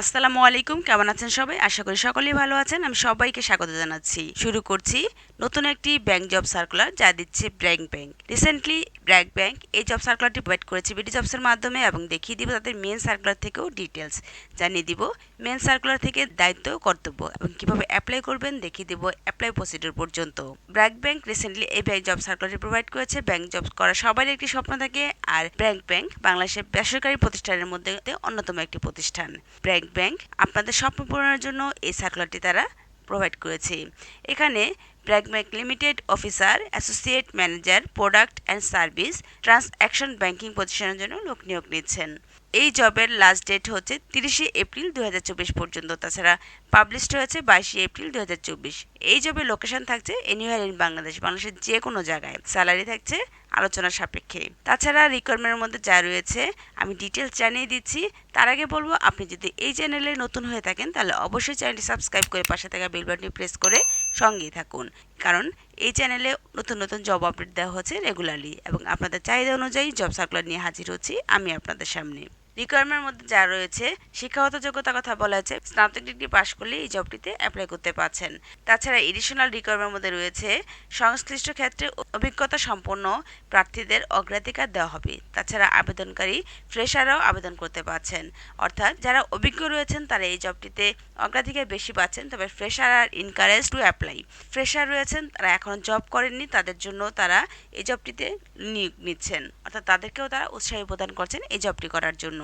আসসালামু আলাইকুম, কেমন আছেন সবাই? আশা করি সকলেই ভালো আছেন। আমি সবাইকে স্বাগত জানাচ্ছি। শুরু করছি নতুন একটি ব্যাংক জব সার্কুলার যা দিচ্ছে BRAC bank recently BRAC bank এই জব সার্কুলারটি প্রোভাইড করেছে বিডি জবসের মাধ্যমে এবং দেখিয়ে দিব তাদের মেন সার্কুলার থেকেও ডিটেলস জানিয়ে দিব মেন সার্কুলার থেকে দায়িত্ব, কর্তব্য এবং কীভাবে অ্যাপ্লাই করবেন, দেখিয়ে দিব অ্যাপ্লাই প্রসিডিউর পর্যন্ত। ব্র্যাক ব্যাংক রিসেন্টলি এই ব্যাংক জব সার্কুলারটি প্রোভাইড করেছে। ব্যাংক জব করা সবার একটি স্বপ্ন থাকে। আর ব্র্যাঙ্ক ব্যাংক বাংলাদেশের বেসরকারি প্রতিষ্ঠানের মধ্যে অন্যতম একটি প্রতিষ্ঠান। ব্র্যাঙ্ক ব্যাংক আপনাদের স্বপ্ন পূরণের জন্য এই সার্কুলারটি তারা প্রোভাইড করেছে। এখানে BRAC bank limited officer associate manager product and service transaction banking পজিশনের জন্য লোক নিয়োগ নিচ্ছেন। এই জবের লাস্ট ডেট হচ্ছে তিরিশে এপ্রিল দু হাজার চব্বিশ পর্যন্ত। তাছাড়া পাবলিশড হয়েছে বাইশে এপ্রিল দু হাজার চব্বিশ। এই জবের লোকেশন থাকছে এনিওয়ার ইন বাংলাদেশ বাংলাদেশের যে কোনো জায়গায়। স্যালারি থাকছে আলোচনার সাপেক্ষে। তাছাড়া রিকোয়ারমেন্টের মধ্যে যা রয়েছে, আমি ডিটেলস জানিয়ে দিচ্ছি। তার আগে বলব, আপনি যদি এই চ্যানেলে নতুন হয়ে থাকেন, তাহলে অবশ্যই চ্যানেলটি সাবস্ক্রাইব করে পাশে থাকা বেল বাটনটি প্রেস করে সঙ্গেই থাকুন। কারণ এই চ্যানেলে নতুন নতুন জব আপডেট দেওয়া হচ্ছে রেগুলারলি এবং আপনাদের চাহিদা অনুযায়ী জব সার্কুলার নিয়ে হাজির হচ্ছি আমি আপনাদের সামনে। রিকোয়ারমেন্টের মধ্যে যা রয়েছে, শিক্ষাগত যোগ্যতার কথা বলা হয়েছে, স্নাতক ডিগ্রি পাশ করলে এই জবটিতে অ্যাপ্লাই করতে পারছেন। তাছাড়া এডিশনাল রিকোয়ারমেন্টের মধ্যে রয়েছে, সংশ্লিষ্ট ক্ষেত্রে অভিজ্ঞতা সম্পন্ন প্রার্থীদের অগ্রাধিকার দেওয়া হবে। তাছাড়া আবেদনকারী ফ্রেশাররাও আবেদন করতে পারছেন। অর্থাৎ যারা অভিজ্ঞ রয়েছেন, তারা এই জবটিতে অগ্রাধিকার বেশি পাচ্ছেন, তবে ফ্রেশার আর ইনকারেজ টু অ্যাপ্লাই ফ্রেশার রয়েছেন, তারা এখন জব করেননি, তাদের জন্য তারা এই জবটিতে নিয়োগ নিচ্ছেন। অর্থাৎ তাদেরকেও তারা উৎসাহ প্রদান করছেন এই জবটি করার জন্য।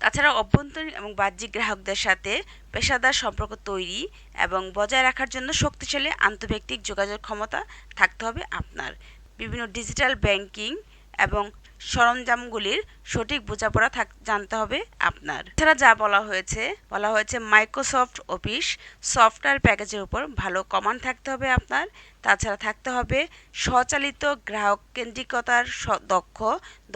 তাছাড়া অভ্যন্তরীণ এবং বাহ্যিক গ্রাহকদের সাথে পেশাদার সম্পর্ক তৈরি এবং বজায় রাখার জন্য শক্তিশালী আন্তর্ব্যক্তিক যোগাযোগ ক্ষমতা থাকতে হবে আপনার। বিভিন্ন ডিজিটাল ব্যাংকিং এবং সরঞ্জামগুলির সঠিক বোঝাপড়া থাক, জানতে হবে আপনার। এছাড়া যা বলা হয়েছে বলা হয়েছে মাইক্রোসফট অফিস সফটওয়্যার প্যাকেজের উপর ভালো কমান্ড থাকতে হবে আপনার। তাছাড়া থাকতে হবে স্বচালিত গ্রাহক কেন্দ্রিকতার দক্ষ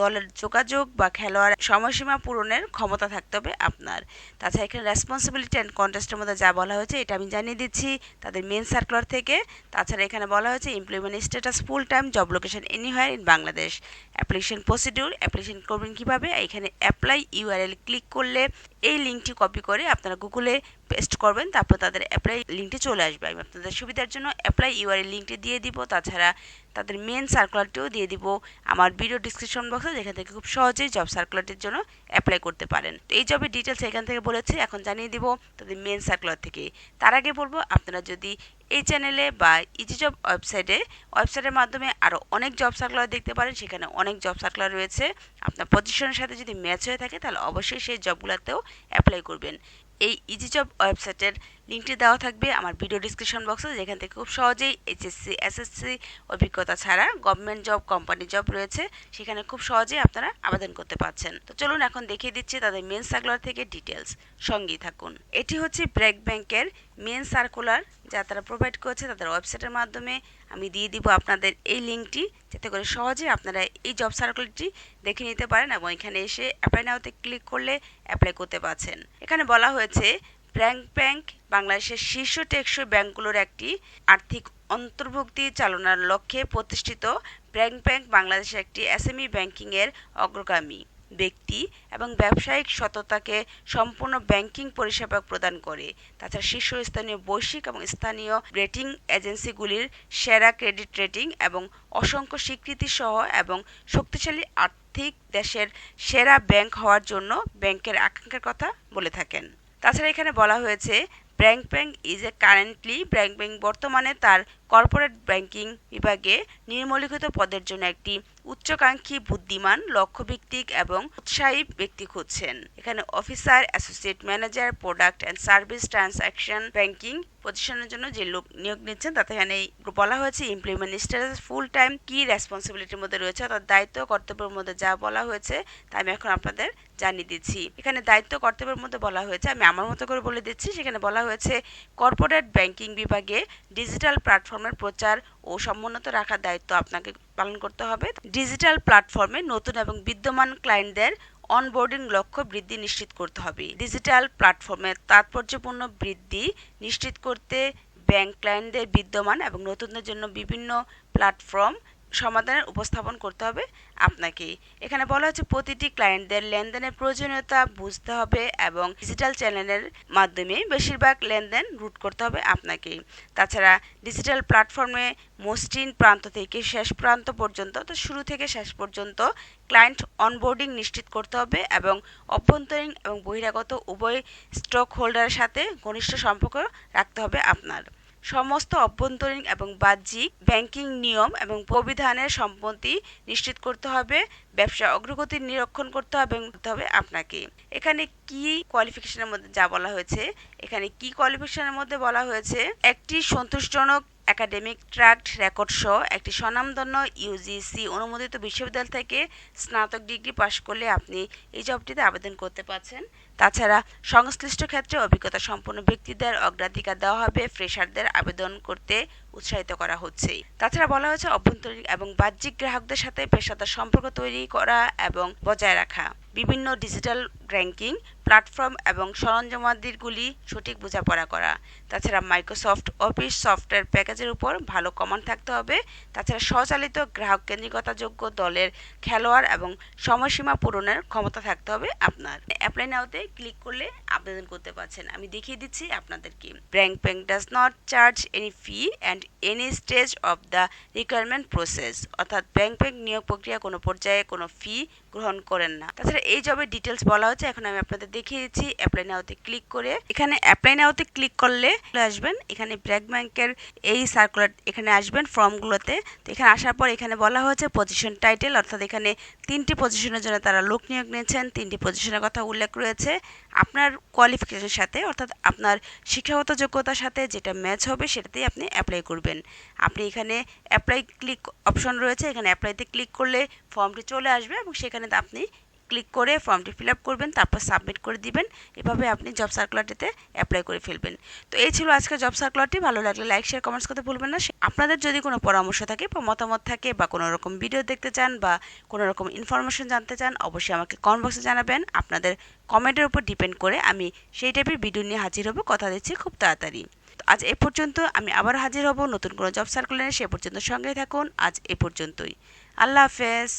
দলের যোগাযোগ বা খেলোয়াড় সময়সীমা পূরণের ক্ষমতা থাকতে হবে আপনার। তাছাড়া এখানে রেসপন্সিবিলিটি অ্যান্ড কন্টেস্টের মধ্যে যা বলা হয়েছে, এটা আমি জানিয়ে দিচ্ছি তাদের মেন সার্কুলার থেকে। তাছাড়া এখানে বলা হয়েছে employment status full time job location anywhere in Bangladesh application procedure application করবেন কীভাবে? এখানে অ্যাপ্লাই ইউআরএল ক্লিক করলে এই লিঙ্কটি কপি করে আপনারা গুগলে পেস্ট করবেন, তারপর তাদের অ্যাপ্লাই লিঙ্কটি চলে আসবে। আমি আপনাদের সুবিধার জন্য অ্যাপ্লাই ইউআরএল লিঙ্কটি দিয়ে দিব, তাছাড়া তাদের মেন সার্কুলারটিও দিয়ে দিব আমার ভিডিও ডিসক্রিপশন বক্সে যেখান থেকে খুব সহজেই জব সার্কুলারটির জন্য অ্যাপ্লাই করতে পারেন। তো এই জবের ডিটেলস এখান থেকে বলেছে, এখন জানিয়ে দিব তাদের মেন সার্কুলার থেকে। তার আগে বলব, আপনারা যদি এই চ্যানেলে বা ইজি জব ওয়েবসাইটে ওয়েবসাইটের মাধ্যমে আরও অনেক জব সার্কুলার দেখতে পারেন, সেখানে অনেক জব সার্কুলার রয়েছে। আপনার পজিশনের সাথে যদি ম্যাচ হয়ে থাকে, তাহলে অবশ্যই সেই জবগুলোতেও অ্যাপ্লাই করবেন। এই ইজি জব ওয়েবসাইটের লিঙ্কটি দেওয়া থাকবে আমার ভিডিও ডিসক্রিপশন বক্সে যেখান থেকে খুব সহজেই এইচএসসি এসএসসি অভিজ্ঞতা ছাড়া গভর্নমেন্ট জব কোম্পানি জব রয়েছে, সেখানে খুব সহজেই আপনারা আবেদন করতে পারছেন। তো চলুন এখন দেখিয়ে দিচ্ছি তাদের মেন সার্কুলার থেকে ডিটেলস সঙ্গেই থাকুন। এটি হচ্ছে ব্র্যাক ব্যাংকের মেন সার্কুলার যা তারা প্রোভাইড করেছে তাদের ওয়েবসাইটের মাধ্যমে। আমি দিয়ে দিব আপনাদের এই লিঙ্কটি, যাতে করে সহজে আপনারা এই জব সার্কুলারটি দেখে নিতে পারেন এবং এখানে এসে অ্যাপ্লাই নাওতে ক্লিক করলে অ্যাপ্লাই করতে পারছেন। এখানে বলা হয়েছে ব্র্যাঙ্ক ব্যাংক বাংলাদেশের শীর্ষ টেকসই ব্যাংকগুলোর একটি আর্থিক অন্তর্ভুক্তি চালনার লক্ষ্যে প্রতিষ্ঠিত ব্র্যাঙ্ক ব্যাংক বাংলাদেশের একটি এসএমই ব্যাংকিংয়ের অগ্রগামী ব্যক্তি এবং ব্যবসায়িক সততাকে সম্পূর্ণ ব্যাংকিং পরিষেবা প্রদান করে। তাছাড়া শীর্ষস্থানীয় বৈশ্বিক এবং স্থানীয় রেটিং এজেন্সিগুলির সেরা ক্রেডিট রেটিং এবং অসংখ্য স্বীকৃতি সহ এবং শক্তিশালী আর্থিক দেশের সেরা ব্যাংক হওয়ার জন্য ব্যাংকের আকাঙ্ক্ষার কথা বলে থাকেন। তাছাড়া এখানে বলা হয়েছে BRAC bank is a currently BRAC bank বর্তমানে তার কর্পোরেট ব্যাংকিং বিভাগে নির্মলিখিত পদের জন্য একটি উচ্চাকাঙ্ক্ষী বুদ্ধিমান, লক্ষ্যভিত্তিক এবং উৎসাহী ব্যক্তি খুঁজছেন। এখানে officer associate manager product and service transaction banking পজিশনের জন্য যে লোক নিয়োগ নিচ্ছেন, তাতে এখানে বলা হয়েছে ইমপ্লয়মেন্ট স্ট্যাটাস ফুল টাইম কি রেসপন্সিবিলিটির মধ্যে রয়েছে, অর্থাৎ দায়িত্ব কর্তব্যের মধ্যে যা বলা হয়েছে, তা আমি এখন আপনাদের জানিয়ে দিচ্ছি। এখানে দায়িত্ব কর্তব্যের মধ্যে বলা হয়েছে, আমি আমার মতো করে বলে দিচ্ছি, সেখানে বলা হয়েছে কর্পোরেট ব্যাংকিং বিভাগে ডিজিটাল প্ল্যাটফর্মের প্রচার ও সমুন্নত রাখার দায়িত্ব আপনাকে পালন করতে হবে। ডিজিটাল প্ল্যাটফর্মে নতুন এবং বিদ্যমান ক্লায়েন্টদের অনবোর্ডিং লক্ষ্য বৃদ্ধি নিশ্চিত করতে হবে। ডিজিটাল প্ল্যাটফর্মের তাৎপর্যপূর্ণ বৃদ্ধি নিশ্চিত করতে ব্যাংক ক্লায়েন্টদের বিদ্যমান এবং নতুনদের জন্য বিভিন্ন প্ল্যাটফর্ম সমাধানের উপস্থাপন করতে হবে আপনাকে। এখানে বলা হচ্ছে প্রতিটি ক্লায়েন্টদের লেনদেনের প্রয়োজনীয়তা বুঝতে হবে এবং ডিজিটাল চ্যানেলের মাধ্যমে বেশিরভাগ লেনদেন রুট করতে হবে আপনাকে। তাছাড়া ডিজিটাল প্ল্যাটফর্মে মসৃণ প্রান্ত থেকে শেষ প্রান্ত পর্যন্ত, তো শুরু থেকে শেষ পর্যন্ত ক্লায়েন্ট অনবোর্ডিং নিশ্চিত করতে হবে এবং অভ্যন্তরীণ এবং বহিরাগত উভয় স্টক হোল্ডারের সাথে ঘনিষ্ঠ সম্পর্ক রাখতে হবে আপনার। সমস্ত অভ্যন্তরীণ এবং বাহ্যিক ব্যাংকিং নিয়ম এবং প্রবিধানের সম্মতি নিশ্চিত করতে হবে, ব্যবসা অগ্রগতি নিরীক্ষণ করতে হবে এবং হবে আপনাকে। এখানে কি কোয়ালিফিকেশনের মধ্যে যা বলা হয়েছে? এখানে কি কোয়ালিফিকেশনের মধ্যে বলা হয়েছে? একটি সন্তোষজনক একাডেমিক ট্র্যাক্ট রেকর্ড সহ একটি স্বনামধন্য ইউজিসি অনুমোদিত বিশ্ববিদ্যালয় থেকে স্নাতক ডিগ্রি পাশ করলে আপনি এই জবটিতে আবেদন করতে পারছেন। তাছাড়া সংশ্লিষ্ট ক্ষেত্রে অভিজ্ঞতা সম্পন্ন ব্যক্তিদের অগ্রাধিকার দেওয়া হবে। ফ্রেশারদের আবেদন করতে উৎসাহিত করা হচ্ছে। তাছাড়া বলা হয়েছে অভ্যন্তরীণ এবং বাহ্যিক গ্রাহকদের সাথে পেশাদার সম্পর্ক তৈরি করা এবং বজায় রাখা। বিভিন্ন ডিজিটাল র্যাঙ্কিং প্ল্যাটফর্ম এবং সরঞ্জামাদিগুলি সঠিক বোঝাপড়া করা। তাছাড়া মাইক্রোসফট অফিস সফটওয়্যার প্যাকেজের উপর ভালো কমান্ড থাকতে হবে। তাছাড়া স্বচালিত গ্রাহক কেন্দ্রিকতাযোগ্য দলের খেলোয়াড় এবং সময়সীমা পূরণের ক্ষমতা থাকতে হবে আপনার। অ্যাপ্লাই নাওতে ক্লিক করলে আবেদন করতে পারছেন। আমি দেখিয়ে দিচ্ছি আপনাদেরকে। Bank bank does not charge any fee and any stage of the requirement process অর্থাৎ ব্যাংক ব্যাংক নিয়োগ প্রক্রিয়া কোনো পর্যায়ে কোনো ফি গ্রহণ করেন না। তাছাড়া এই জবের ডিটেলস বলা হচ্ছে এখন আমি আপনাদের দেখিয়ে দিচ্ছি। অ্যাপ্লাই নাওতে ক্লিক করে, এখানে অ্যাপ্লাই নাওতে ক্লিক করলে চলে আসবেন। এখানে ব্র্যাক ব্যাংকের এই সার্কুলার এখানে আসবেন ফর্মগুলোতে তো এখানে আসার পর এখানে বলা হয়েছে পজিশন টাইটেল অর্থাৎ এখানে তিনটি পজিশনের জন্য তারা লোক নিয়োগ নিয়েছেন। তিনটি পজিশনের কথা উল্লেখ রয়েছে। আপনার কোয়ালিফিকেশনের সাথে, অর্থাৎ আপনার শিক্ষাগত যোগ্যতার সাথে যেটা ম্যাচ হবে সেটাতেই আপনি অ্যাপ্লাই করবেন। আপনি এখানে অ্যাপ্লাই ক্লিক অপশন রয়েছে, এখানে অ্যাপ্লাইতে ক্লিক করলে ফর্মটি চলে আসবে এবং সেখানে আপনি ক্লিক করে ফর্মটি ফিল আপ করবেন, তারপর সাবমিট করে দিবেন। এভাবে আপনি জব সার্কুলারটিতে অ্যাপ্লাই করে ফেলবেন। তো এই ছিল আজকে জব সার্কুলারটি ভালো লাগলে লাইক শেয়ার কমেন্টস করতে ভুলবেন না। আপনাদের যদি কোনো পরামর্শ থাকে বা মতামত থাকে বা কোনো রকম ভিডিও দেখতে চান বা কোনো রকম ইনফরমেশন জানতে চান, অবশ্যই আমাকে কমেন্ট বক্সে জানাবেন। আপনাদের কমেন্টের উপর ডিপেন্ড করে আমি সেই টাইপের ভিডিও নিয়ে হাজির হব। কথা দিচ্ছি খুব তাড়াতাড়ি। তো আজ এ পর্যন্ত আমি আবার হাজির হব নতুন কোনো জব সার্কুলারে সে পর্যন্ত সঙ্গেই থাকুন। আজ এ পর্যন্তই। আল্লাহ হাফেজ।